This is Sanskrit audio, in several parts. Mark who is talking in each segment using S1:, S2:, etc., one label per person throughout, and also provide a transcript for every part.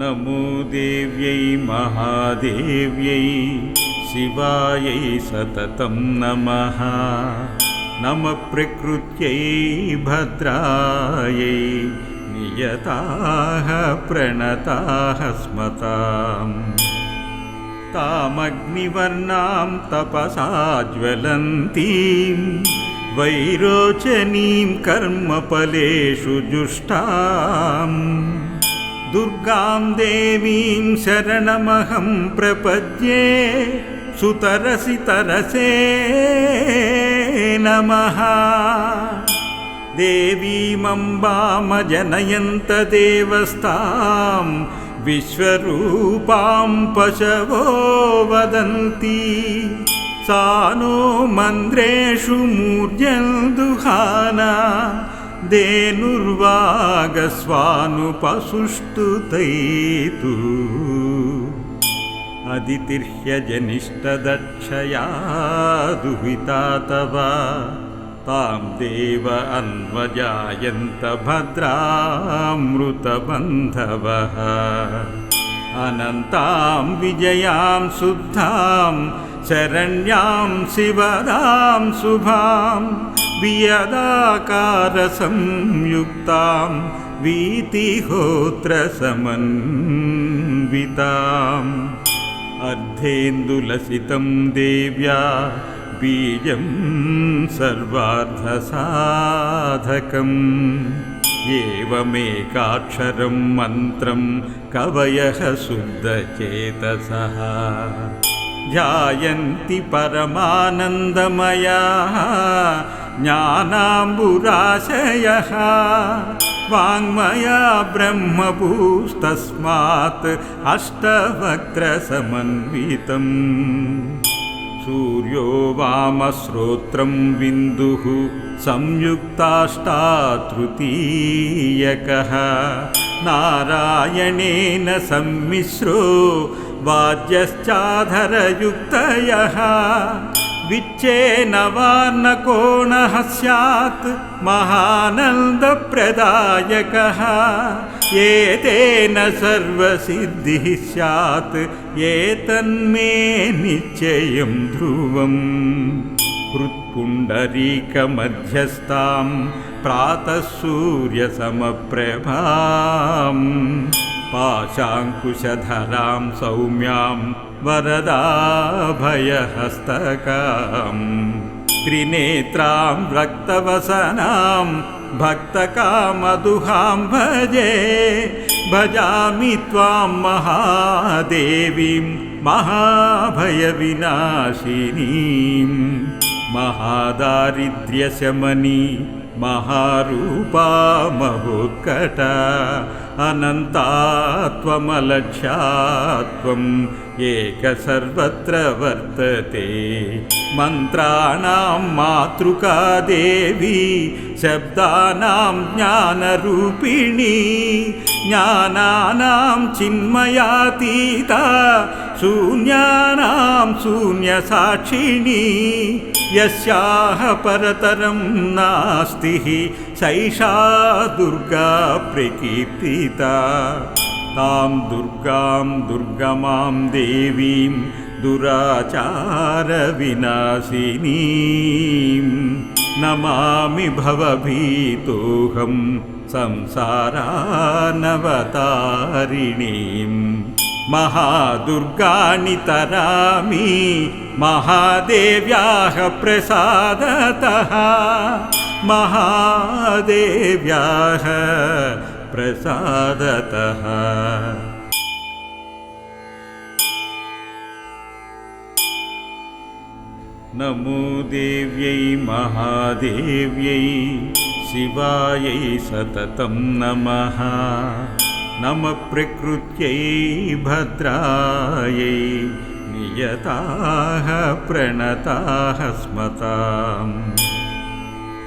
S1: नमो देव्यै महादेव्यै शिवायै सततं नमः। नमः प्रकृत्यै भद्रायै नियताः प्रणताः स्मताम्। तामग्निवर्णां तपसा ज्वलन्तीं वैरोचनीं कर्मफलेषु जुष्टाम् दुर्गां देवीं शरणमहं प्रपद्ये सुतरसि तरसे नमः। देवीमम्बामजनयन्तदेवस्तां विश्वरूपां पशवो वदन्ति। सा नो मन्द्रेषु मूर्जन्दुहाना धेनुर्वागस्वानुपसुष्टुतैतु अदितिर्ह्यजनिष्ठदक्षया दुहिता तव तां देव अन्वजायन्त भद्रामृतबन्धवः। अनन्तां विजयां शुद्धां शरण्यां शिवदां शुभां वियदाकारसंयुक्तां वीतिहोत्रसमन्विताम् अर्धेन्दुलसितं देव्या बीजं सर्वार्थसाधकम् एवमेकाक्षरं मन्त्रं कवयः शुद्धचेतसः। ध्यायन्ति परमानन्दमयाः ज्ञानाम्बुराशयः। वाङ्मया ब्रह्मभूस्तस्मात् अष्टवक्त्रसमन्वितम् सूर्यो वामश्रोत्रं बिन्दुः संयुक्ताष्टातृतीयकः। नारायणेन सम्मिश्रो वाद्यश्चाधरयुक्तयः विच्छेनवार्णकोणः स्यात् महानन्दप्रदायकः। एतेन सर्वसिद्धिः स्यात् एतन्मे निश्चयं ध्रुवम्। हृत्पुण्डरीकमध्यस्थां प्रातः सूर्यसमप्रभाम् पाशाङ्कुशधरां सौम्यां वरदाभयहस्तकाम्। त्रिनेत्रां रक्तवसनां भक्तकामदुहां भजे। भजामि त्वां महादेवीं महाभयविनाशिनीं। महादारिद्र्यशमनी महारूपा महोत्कट अनन्ता त्वमलक्ष्या त्वम् एक सर्वत्र वर्तते। मन्त्राणां मातृका देवी शब्दानां ज्ञानरूपिणी ज्ञानानां चिन्मयातीता शून्यानां शून्यसाक्षिणी। यस्याः परतरं नास्ति सैषा दुर्गा प्रकीर्तिता। तां दुर्गां दुर्गमां देवीं दुराचारविनाशिनीं। नमामि भवभीतोऽहं संसारानवतारिणीम् महादुर्गाणि तरामि महादेव्याः प्रसादतः महादेव्याः प्रसादतः। नमो देव्यै महादेव्यै शिवायै सततं नमः। नमः प्रकृत्यै भद्रायै नियताः प्रणताः स्मताम्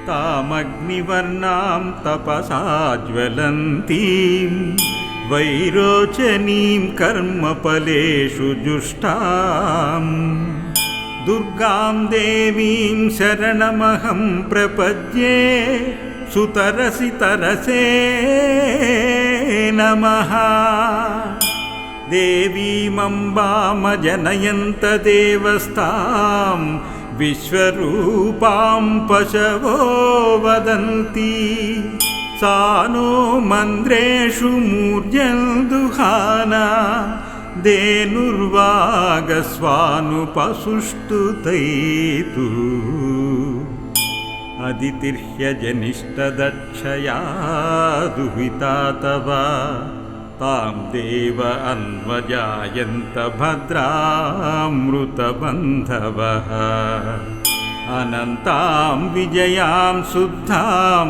S1: तामग्निवर्णां तपसा ज्वलन्तीं वैरोचनीं कर्मफलेषु जुष्टाम्। दुर्गां देवीं शरणमहं प्रपद्ये सुतरसि तरसे नमः। देवीमम्बामजनयन्तदेवस्तां विश्वरूपां पशवो वदन्ति। सा नो मन्द्रेषु मूर्जन्दुहाना धेनुर्वागस्वानुपसुष्टुतैतु। अदितिर्ह्यजनिष्ठदक्षया दुहिता तव तां देव अन्वजायन्त भद्रामृतबन्धवः। अनन्तां विजयां शुद्धां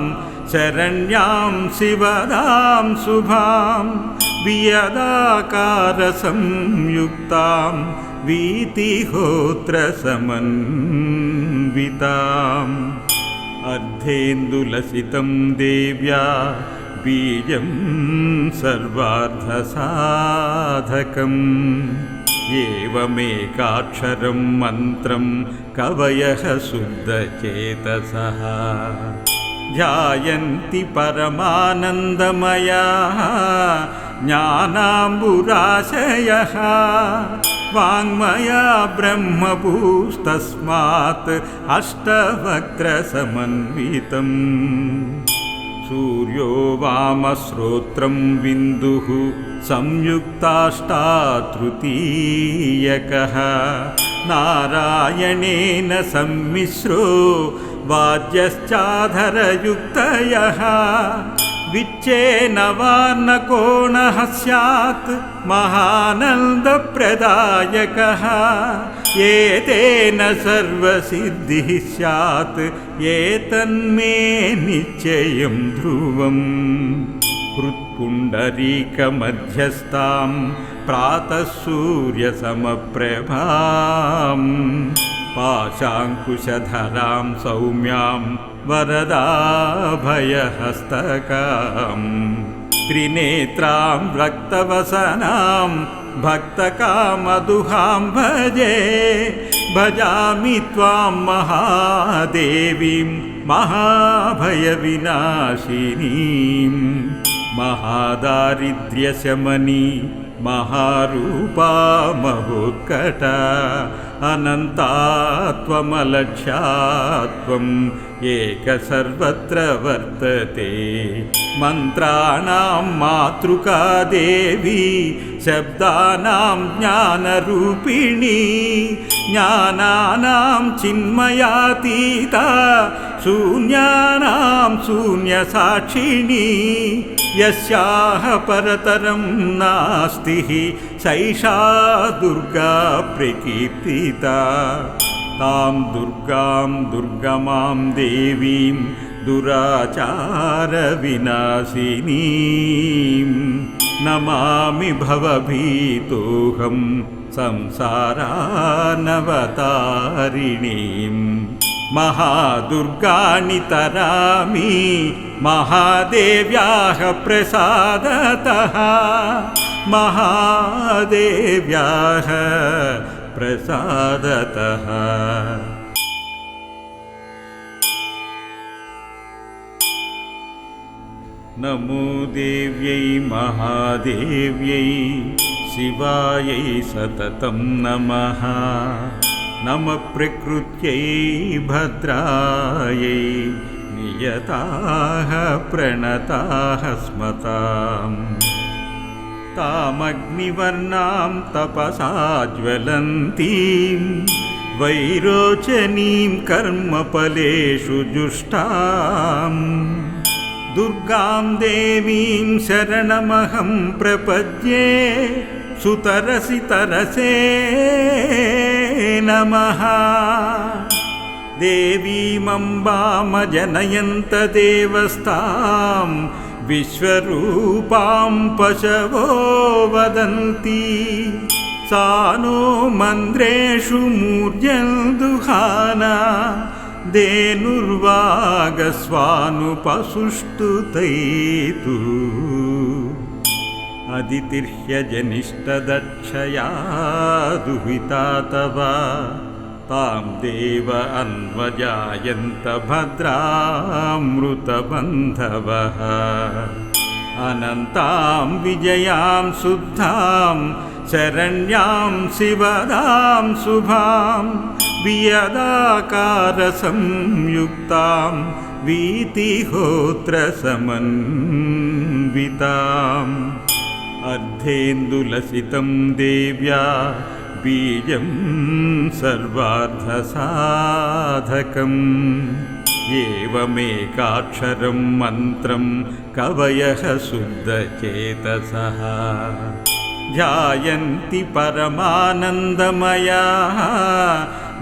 S1: शरण्यां शिवदां शुभां वियदाकारसंयुक्तां वीतिहोत्रसमन्विताम्। अर्धेन्दुलसितं देव्या बीजं सर्वार्धसाधकम् एवमेकाक्षरं मन्त्रं कवयः शुद्धचेतसः। ध्यायन्ति परमानन्दमयाः ज्ञानाम्बुराशयः। वाङ्मया ब्रह्मभूस्तस्मात् अष्टवक्त्रसमन्वितम् सूर्यो वामश्रोत्रं बिन्दुः संयुक्ताष्टातृतीयकः। नारायणेन सम्मिश्रो वाद्यश्चाधरयुक्तयः विच्छेनवार्णकोणः स्यात् महानन्दप्रदायकः। एतेन सर्वसिद्धिः स्यात्। एतन्मे निश्चयं ध्रुवम्। हृत्पुण्डरीकमध्यस्थां प्रातः सूर्यसमप्रभाम् पाशाङ्कुशधरां सौम्यां वरदाभयहस्तकाम्। त्रिनेत्रां रक्तवसनां भक्तकामदुहां भजे। भजामि त्वां महादेवीं महाभयविनाशिनीं। महादारिद्र्यशमनी महारूपा महोत्कट। अनन्ता त्वमलक्ष्या त्वम् एक सर्वत्र वर्तते मन्त्राणां मातृका देवी शब्दानां ज्ञानरूपिणी ज्ञानानां चिन्मयातीता शून्यानां शून्यसाक्षिणी। यस्याः परतरं नास्ति सैषा दुर्गा प्रकीर्तिता तां दुर्गां दुर्गमां देवीं दुराचारविनाशिनीं। नमामि भवभीतोऽहं संसारानवतारिणीं। महादुर्गाणि तरामि महादेव्याः प्रसादतः। महादेव्याः प्रसादतः। नमो देव्यै महादेव्यै शिवायै सततं नमः। नमः प्रकृत्यै भद्रायै नियताः प्रणताः स्मताम् तामग्निवर्णां तपसा ज्वलन्तीं वैरोचनीं कर्मफलेषु जुष्टाम्। दुर्गां देवीं शरणमहं प्रपद्ये सुतरसि तरसे नमः। देवीमम्बामजनयन्तदेवस्तां विश्वरूपां पशवो वदन्ति। सा नो मन्द्रेषु मूर्जन्दुहाना धेनुर्वागस्वानुपसुष्टुतैतु। अदितिर्ह्यजनिष्ठदक्षया दुहिता तव तां देव अन्वजायन्त भद्रामृतबन्धवः। अनन्तां विजयां शुद्धां शरण्यां शिवदां शुभां वियदाकारसंयुक्तां वीतिहोत्रसमन्विताम्। अर्धेन्दुलसितं देव्या बीजं सर्वार्थसाधकम्। एवमेकाक्षरं मन्त्रं कवयः शुद्धचेतसः। ध्यायन्ति परमानन्दमयाः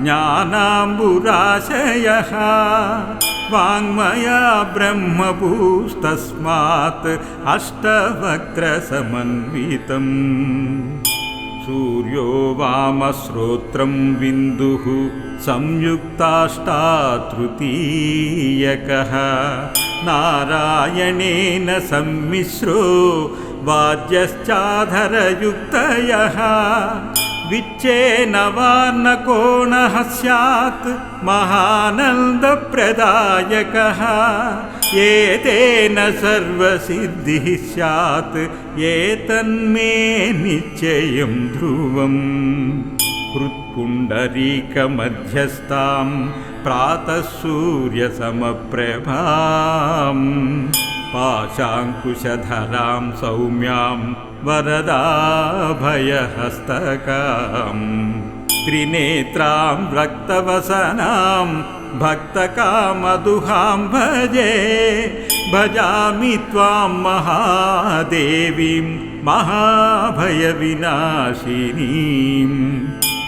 S1: ज्ञानाम्बुराशयः। वाङ्मया ब्रह्मभूस्तस्मात् अष्टवक्त्रसमन्वितम् सूर्यो वामश्रोत्रं बिन्दुः संयुक्ताष्टातृतीयकः। नारायणेन सम्मिश्रो वाद्यश्चाधरयुक्तयः। विच्छेनवार्णकोणः स्यात् महानन्दप्रदायकः एतेन सर्वसिद्धिः स्यात् एतन्मे निश्चयं ध्रुवम्। हृत्पुण्डरीकमध्यस्थां प्रातः सूर्यसमप्रभाम् पाशाङ्कुशधरां सौम्यां वरदाभयहस्तकाम् त्रिनेत्रां रक्तवसनां भक्तकामदुहां भजे भजामि त्वां महादेवीं महाभयविनाशिनीं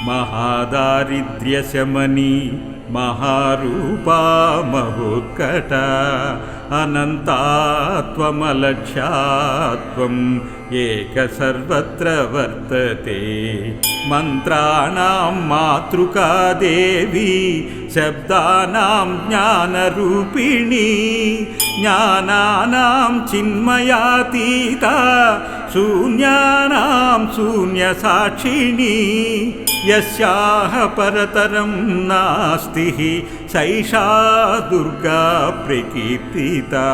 S1: महादारिद्र्यशमनी महारूपा महोत्कट अनन्ता त्वमलक्ष्या त्वम् एक सर्वत्र वर्तते। मन्त्राणां मातृका देवी शब्दानां ज्ञानरूपिणी ज्ञानानां चिन्मयातीता शून्यानां शून्यसाक्षिणी यस्याः परतरं नास्ति सैषा दुर्गा प्रकीर्तिता।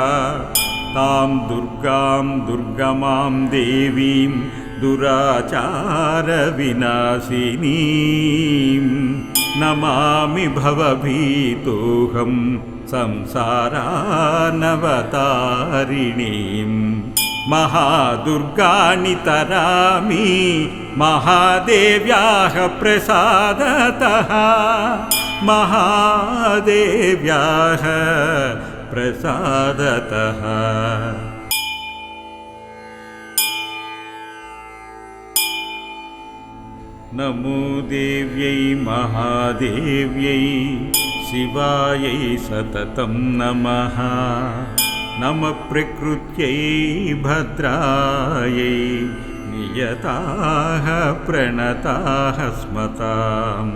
S1: तां दुर्गां दुर्गमां देवीं दुराचारविनाशिनीं। नमामि भवभीतोऽहं संसारानवतारिणीं महादुर्गाणि तरामि महादेव्याः प्रसादतः। महादेव्याः प्रसादतः। नमो देव्यै महादेव्यै शिवायै सततं नमः नमः प्रकृत्यै भद्रायै नियताः प्रणताः स्मताम्।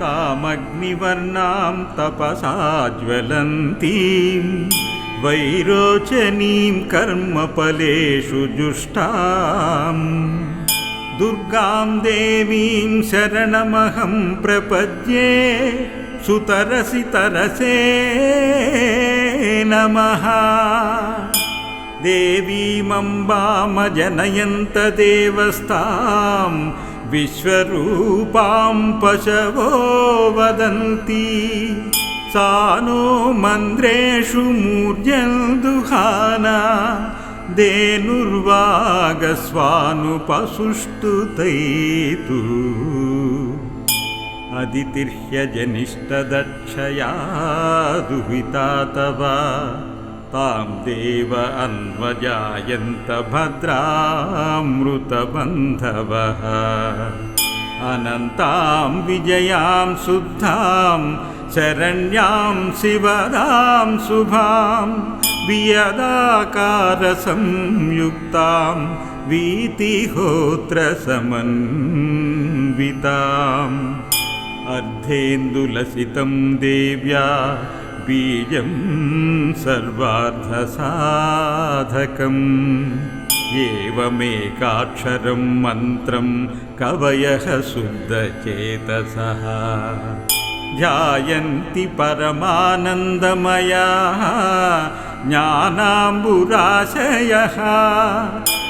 S1: तामग्निवर्णां तपसा ज्वलन्तीं वैरोचनीं कर्मफलेषु जुष्टाम्। दुर्गां देवीं शरणमहं प्रपद्ये सुतरसि तरसे नमः। देवीमम्बामजनयन्त देवस्तां विश्वरूपां पशवो वदन्ति। सा नो मन्द्रेषु मूर्जन्दुहाना धेनुर्वागस्वानुपसुष्टु तैतु अदितिर्ह्यजनिष्ठदक्षया दुहिता तव तां देव अन्वजायन्त भद्रामृतबन्धवः। अनन्तां विजयां शुद्धां शरण्यां शिवदां शुभां वियदाकारसंयुक्तां वीतिहोत्रसमन्विताम् अर्धेन्दुलसितं देव्या बीजं सर्वार्थसाधकम्। एवमेकाक्षरं मन्त्रं कवयः शुद्धचेतसः। ध्यायन्ति परमानन्दमयाः ज्ञानाम्बुराशयः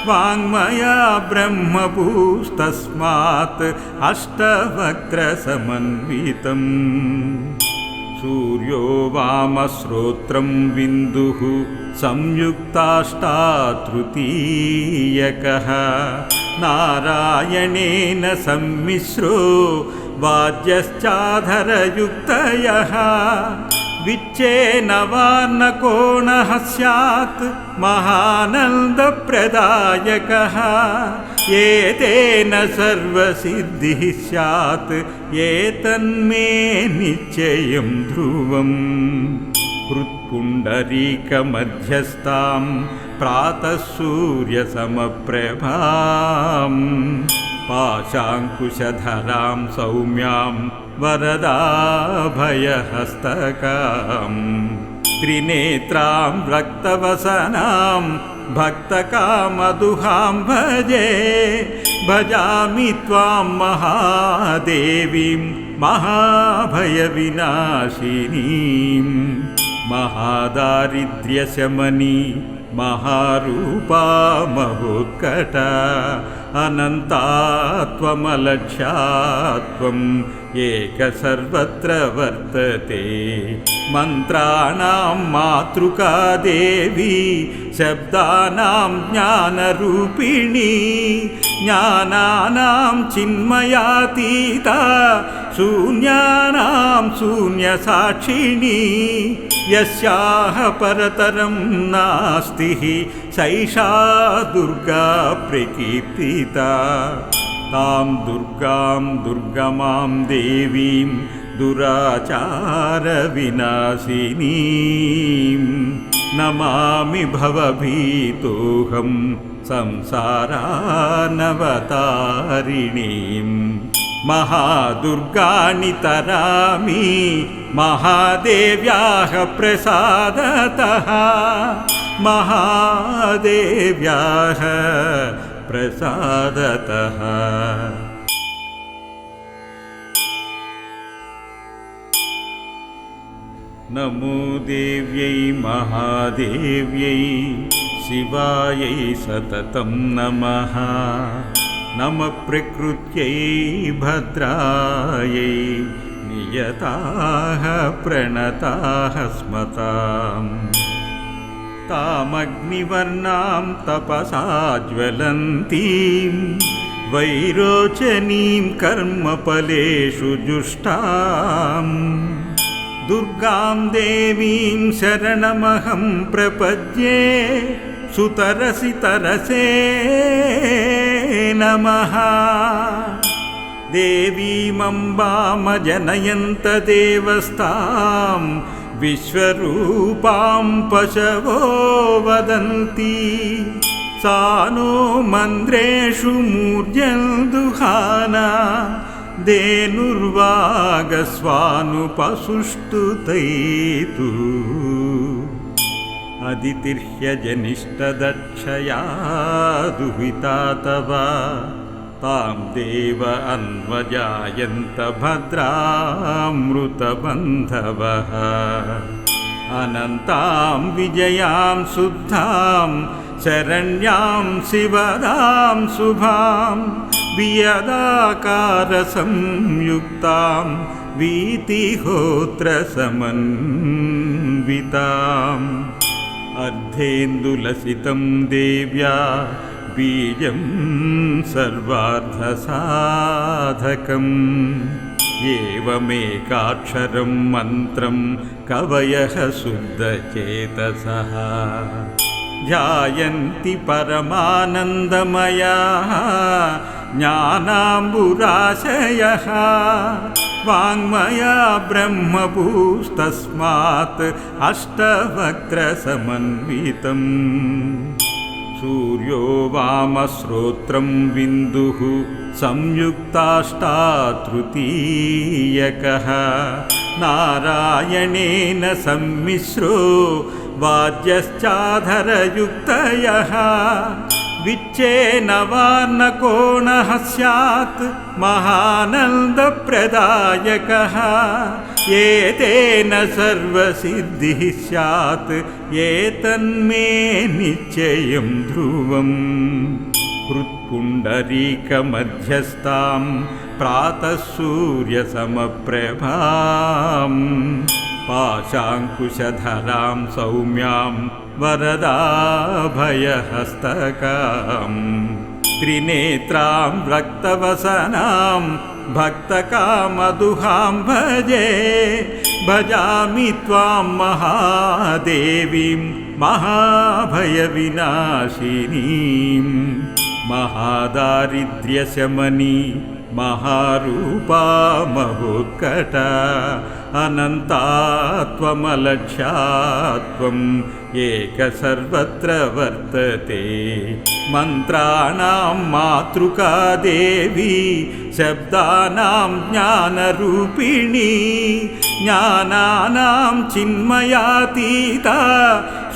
S1: वाङ्मया ब्रह्मभूस्तस्मात् अष्टवक्त्रसमन्वितम् सूर्यो वामश्रोत्रं बिन्दुः संयुक्ताष्टातृतीयकः। नारायणेन सम्मिश्रो वाद्यश्चाधरयुक्तयः विच्चेन वार्णकोणः स्यात् महानन्दप्रदायकः। एतेन सर्वसिद्धिः स्यात् एतन्मे निश्चयं ध्रुवम्। हृत्पुण्डरीकमध्यस्थां प्रातः सूर्यसमप्रभाम् पाशाङ्कुशधरां सौम्यां वरदाभयहस्तकाम्। त्रिनेत्रां रक्तवसनां भक्तकामदुहां भजे। भजामि त्वां महादेवीं महाभयविनाशिनीं महादारिद्र्यशमनी महारूपा महोत्कट। अनन्ता त्वमलक्ष्या त्वम् एक सर्वत्र वर्तते। मन्त्राणां मातृका देवी शब्दानां ज्ञानरूपिणी ज्ञानानां चिन्मयातीता शून्यानां शून्यसाक्षिणी। यस्याः परतरं नास्ति सैषा दुर्गा प्रकीर्तिता तां दुर्गां दुर्गमां देवीं दुराचारविनाशिनीं नमामि भवभीतोऽहं संसारानवतारिणीं महादुर्गाणि तरामि महादेव्याः प्रसादतः महादेव्याः प्रसादतः। नमो देव्यै महादेव्यै शिवायै सततं नमः। नमः प्रकृत्यै भद्रायै नियताः प्रणताः स्मताम् तामग्निवर्णां तपसा ज्वलन्तीं वैरोचनीं कर्मफलेषु जुष्टाम्। दुर्गां देवीं शरणमहं प्रपद्ये सुतरसि तरसे नमः। देवीमम्बामजनयन्त देवस्तां विश्वरूपां पशवो वदन्ति। सा नो मन्द्रेषु मूर्जन्दुहाना धेनुर्वागस्वानुपसुष्टु तैतु अदितिर्ह्यजनिष्ठदक्षया दुहिता तव तां देव अन्वजायन्त भद्रामृतबन्धवः। अनन्तां विजयां शुद्धां शरण्यां शिवदां शुभां वियदाकारसंयुक्तां वीतिहोत्रसमन्विताम्। अर्धेन्दुलसितं देव्या बीजं सर्वार्धसाधकम् एवमेकाक्षरं मन्त्रं कवयः शुद्धचेतसः। ध्यायन्ति परमानन्दमयाः ज्ञानाम्बुराशयः। वाङ्मया ब्रह्मभूस्तस्मात् अष्टवक्त्रसमन्वितम् सूर्यो वामश्रोत्रं बिन्दुः संयुक्ताष्टातृतीयकः। नारायणेन सम्मिश्रो वाद्यश्चाधरयुक्तयः। विच्चेन वा न कोणः स्यात् महानन्दप्रदायकः एतेन सर्वसिद्धिः स्यात् एतन्मे निश्चयं ध्रुवम्। हृत्पुण्डरीकमध्यस्थां प्रातः सूर्यसमप्रभाम् पाशाङ्कुशधरां सौम्यां वरदाभयहस्तकाम्। त्रिनेत्रां रक्तवसनां भक्तकामदुहां भजे भजामि त्वां महादेवीं महाभयविनाशिनीं। महादारिद्र्यशमनी महारूपा महोत्कट अनन्ता त्वमलक्ष्या त्वम् एक सर्वत्र वर्तते। मन्त्राणां मातृका देवी शब्दानां ज्ञानरूपिणी ज्ञानानां चिन्मयातीता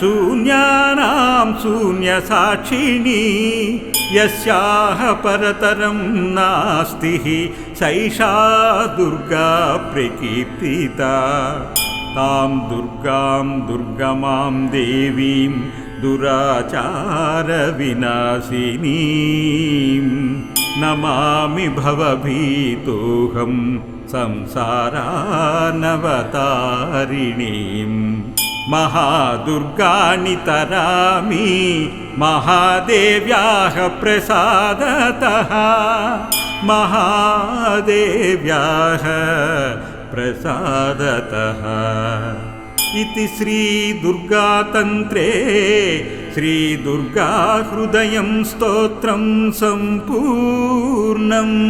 S1: शून्यानां शून्यसाक्षिणी। यस्याः परतरं नास्ति सैषा दुर्गा प्रकीर्तिता। तां दुर्गां दुर्गमां देवीं दुराचारविनाशिनीं। नमामि भवभीतोऽहं संसारानवतारिणीं। महादुर्गाणि तरामि महादेव्याः प्रसादतः महादेव्याः प्रसादतः। इति श्रीदुर्गातन्त्रे श्रीदुर्गाहृदयं स्तोत्रं सम्पूर्णम्